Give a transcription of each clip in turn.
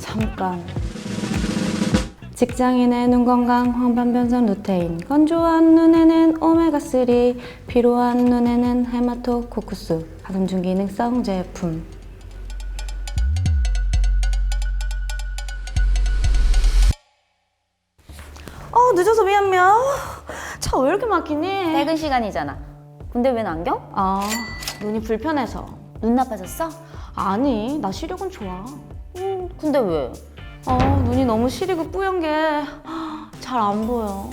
잠깐. 직장인의 눈 건강 황반변성 루테인 건조한 눈에는 오메가3 피로한 눈에는 헤마토 코쿠스 가슴 중 기능성 제품 어 늦어서 미안 미안 차 왜 이렇게 막히니? 퇴근 시간이잖아. 근데 웬 안경? 아 눈이 불편해서 눈 나빠졌어? 아니 나 시력은 좋아 음, 근데 왜? 어 눈이 너무 시리고 뿌연 게 잘 안 보여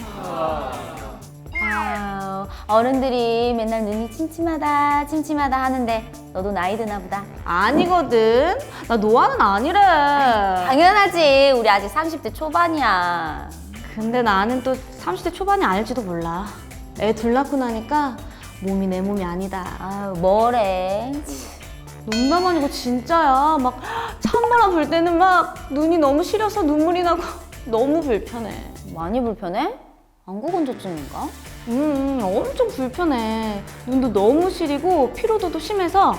아유, 어른들이 맨날 눈이 침침하다, 침침하다 하는데 너도 나이 드나 보다. 아니거든. 나 노안은 아니래. 당연하지. 우리 아직 30대 초반이야. 근데 나는 또 30대 초반이 아닐지도 몰라. 애 둘 낳고 나니까 몸이 내 몸이 아니다. 아유, 뭐래. 농담 아니고 진짜야. 막 찬바람 불 때는 막 눈이 너무 시려서 눈물이 나고 너무 불편해. 많이 불편해? 안구 건조증인가? 음, 엄청 불편해. 눈도 너무 시리고 피로도도 심해서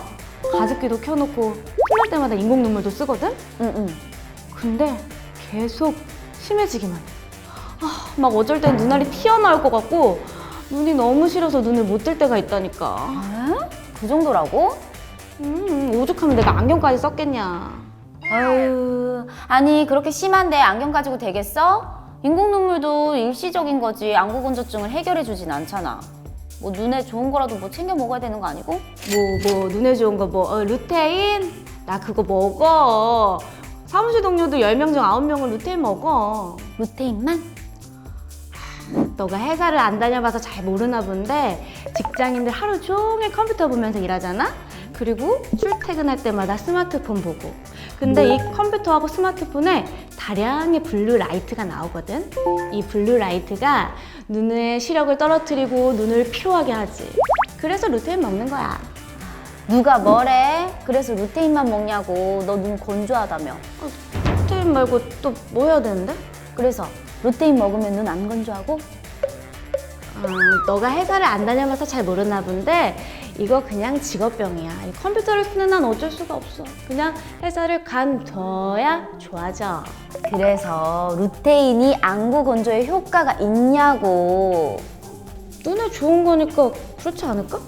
가습기도 켜놓고 틈날 때마다 인공 눈물도 쓰거든? 응, 응. 근데 계속 심해지기만 해. 아, 막 어쩔 땐 눈알이 튀어나올 것 같고 눈이 너무 싫어서 눈을 못 뜰 때가 있다니까. 에? 그 정도라고? 음, 오죽하면 내가 안경까지 썼겠냐. 아유, 아니 그렇게 심한데 안경 가지고 되겠어? 인공 눈물도 일시적인 거지 안구 건조증을 해결해 주진 않잖아. 뭐 눈에 좋은 거라도 뭐 챙겨 먹어야 되는 거 아니고? 뭐, 뭐, 눈에 좋은 거 뭐, 어, 루테인? 나 그거 먹어. 사무실 동료도 10명 중 9명은 루테인 먹어. 루테인만? 너가 회사를 안 다녀봐서 잘 모르나 본데 직장인들 하루 종일 컴퓨터 보면서 일하잖아? 그리고 출퇴근할 때마다 스마트폰 보고 근데 이 컴퓨터하고 스마트폰에 다량의 블루 라이트가 나오거든? 이 블루 라이트가 눈의 시력을 떨어뜨리고 눈을 피로하게 하지 그래서 루테인 먹는 거야 누가 뭐래? 그래서 루테인만 먹냐고. 너 눈 건조하다며. 루테인 말고 또 뭐 해야 되는데? 그래서 루테인 먹으면 눈 안 건조하고? 어, 너가 회사를 안 다녀봐서 잘 모르나 본데 이거 그냥 직업병이야. 이 컴퓨터를 쓰는 난 어쩔 수가 없어. 그냥 회사를 간둬야 좋아져. 그래서 루테인이 안구 건조에 효과가 있냐고. 눈에 좋은 거니까 그렇지 않을까?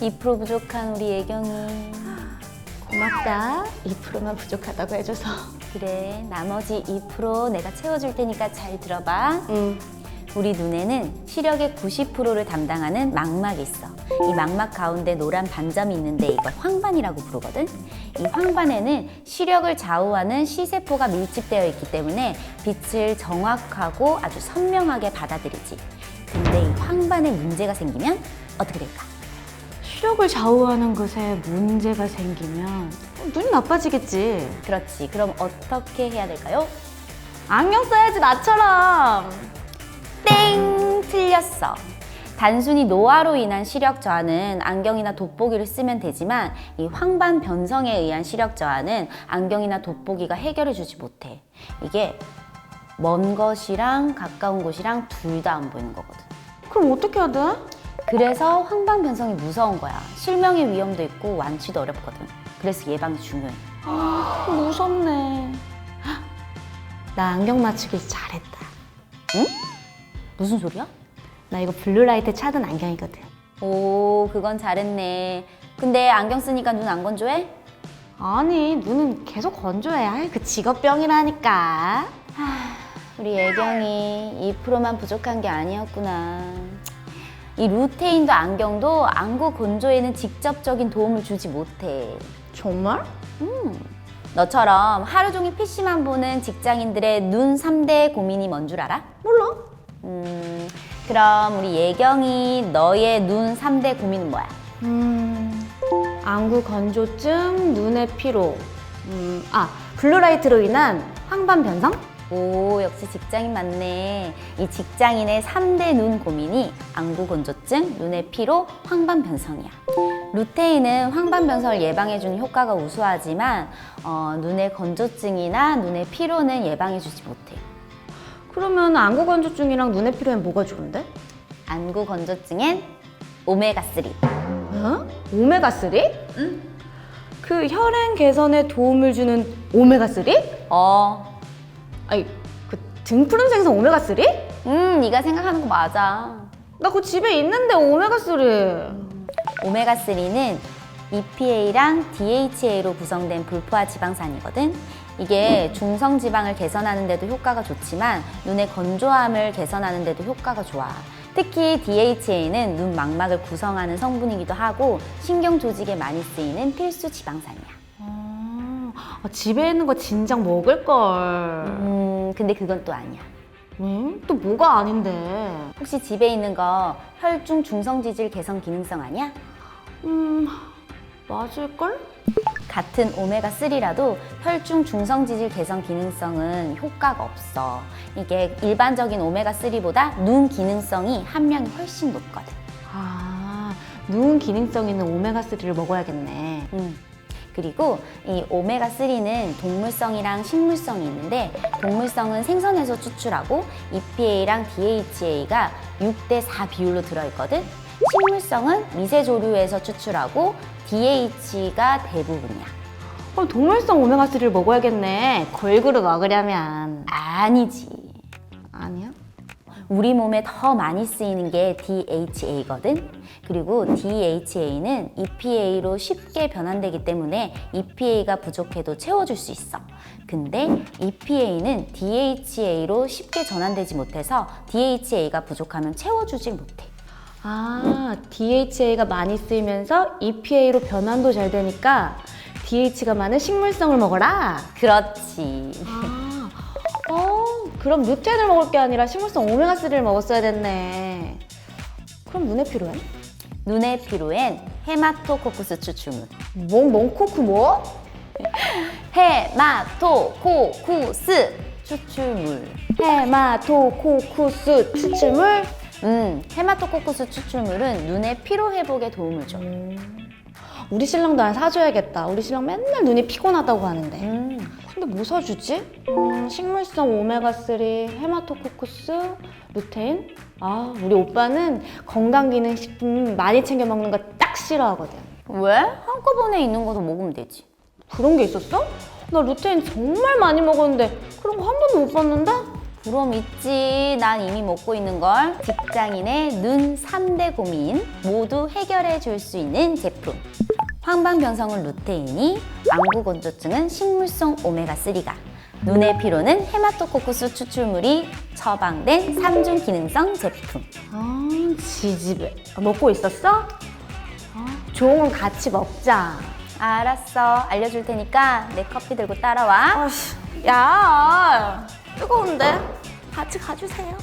2% 부족한 우리 예경이. 고맙다. 2%만 부족하다고 해줘서. 그래, 나머지 2% 내가 채워줄 테니까 잘 들어봐. 응. 우리 눈에는 시력의 90%를 담당하는 망막이 있어. 이 망막 가운데 노란 반점이 있는데 이걸 황반이라고 부르거든. 이 황반에는 시력을 좌우하는 시세포가 밀집되어 있기 때문에 빛을 정확하고 아주 선명하게 받아들이지. 근데 이 황반에 문제가 생기면 어떻게 될까? 시력을 좌우하는 것에 문제가 생기면 눈이 나빠지겠지. 그렇지. 그럼 어떻게 해야 될까요? 안경 써야지 나처럼. 땡! 틀렸어. 단순히 노화로 인한 시력 저하는 안경이나 돋보기를 쓰면 되지만 이 황반 변성에 의한 시력 저하는 안경이나 돋보기가 해결해 주지 못해. 이게 먼 것이랑 가까운 곳이랑 둘 다 안 보이는 거거든. 그럼 어떻게 해야 돼? 그래서 황반 변성이 무서운 거야. 실명의 위험도 있고 완치도 어렵거든. 그래서 예방이 중요해. 무섭네. 헉, 나 안경 맞추기 잘했다. 무슨 소리야? 나 이거 블루라이트 차던 안경이거든. 오, 그건 잘했네. 근데 안경 쓰니까 눈 안 건조해? 아니, 눈은 계속 건조해. 아이, 그 직업병이라니까. 우리 애경이 2%만 부족한 게 아니었구나. 이 루테인도 안경도 안구 건조에는 직접적인 도움을 주지 못해. 정말? 너처럼 하루 종일 PC만 보는 직장인들의 눈 3대 고민이 뭔 줄 알아? 몰라. 음, 그럼 우리 예경이 너의 눈 3대 고민은 뭐야? 음, 안구 건조증, 눈의 피로. 음, 아, 블루라이트로 인한 황반 변성? 오, 역시 직장인 맞네. 이 직장인의 3대 눈 고민이 안구 건조증, 눈의 피로, 황반 변성이야. 루테인은 황반 변성을 예방해주는 효과가 우수하지만 어, 눈의 건조증이나 눈의 피로는 예방해주지 못해. 그러면 안구 건조증이랑 눈의 피로엔 뭐가 좋은데? 안구 건조증엔 오메가3. 어? 오메가3? 응. 그 혈행 개선에 도움을 주는 오메가3? 어, 아니, 그 등 푸른 생선 오메가3? 음, 네가 생각하는 거 맞아. 나 그거 집에 있는데 오메가3. 오메가3는 EPA랑 DHA로 구성된 불포화 지방산이거든. 이게 중성 지방을 개선하는 데도 효과가 좋지만 눈의 건조함을 개선하는 데도 효과가 좋아. 특히 DHA는 눈 망막을 구성하는 성분이기도 하고 신경 조직에 많이 쓰이는 필수 지방산이야. 아, 아, 집에 있는 거 진작 먹을 걸. 음, 근데 그건 또 아니야. 응? 또 뭐가 아닌데? 혹시 집에 있는 거 혈중 중성 지질 개선 기능성 아니야? 음, 맞을걸? 같은 오메가3라도 혈중 중성 지질 개선 기능성은 효과가 없어. 이게 일반적인 오메가3보다 눈 기능성이 함량이 훨씬 높거든. 아, 눈 기능성 있는 오메가3를 먹어야겠네. 음. 그리고 이 오메가3는 동물성이랑 식물성이 있는데 동물성은 생선에서 추출하고 EPA랑 DHA가 6대 4 비율로 들어있거든. 식물성은 미세조류에서 추출하고 DH가 대부분이야. 그럼 동물성 오메가3를 먹어야겠네. 걸그룹 먹으려면. 아니지. 아니야? 우리 몸에 더 많이 쓰이는 게 DHA거든. 그리고 DHA는 EPA로 쉽게 변환되기 때문에 EPA가 부족해도 채워줄 수 있어. 근데 EPA는 DHA로 쉽게 전환되지 못해서 DHA가 부족하면 채워주질 못해. 아, DHA가 많이 쓰이면서 EPA로 변환도 잘 되니까 DH가 많은 식물성을 먹어라. 그렇지. 아, 어, 그럼 루테인을 먹을 게 아니라 식물성 오메가3를 먹었어야 됐네. 그럼 눈에 필요해? 눈의 피로엔 헤마토코쿠스 추출물. 뭐, 몽코크 뭐? 헤마토코쿠스 추출물. 헤마토코쿠스 추출물? 음, 헤마토코쿠스 추출물은 눈의 피로 회복에 도움을 줘. 우리 신랑도 하나 사줘야겠다. 우리 신랑 맨날 눈이 피곤하다고 하는데. 음. 근데 뭐 사주지? 음, 식물성 오메가3, 헤마토코쿠스, 루테인? 아, 우리 오빠는 건강기능식품 많이 챙겨 먹는 거 딱 싫어하거든. 왜? 한꺼번에 있는 거도 먹으면 되지. 그런 게 있었어? 나 루테인 정말 많이 먹었는데 그런 거 한 번도 못 봤는데? 그럼 있지. 난 이미 먹고 있는 걸. 직장인의 눈 3대 고민 모두 해결해 줄 수 있는 제품. 황방변성은 루테인이, 안구건조증은 식물성 오메가3가, 눈의 피로는 헤마토코쿠스 추출물이 처방된 삼중 기능성 제품. 아, 지지배. 아, 먹고 있었어? 아, 좋은 건 같이 먹자. 알았어. 알려줄 테니까 내 커피 들고 따라와. 아씨, 야, 뜨거운데? 같이 가주세요.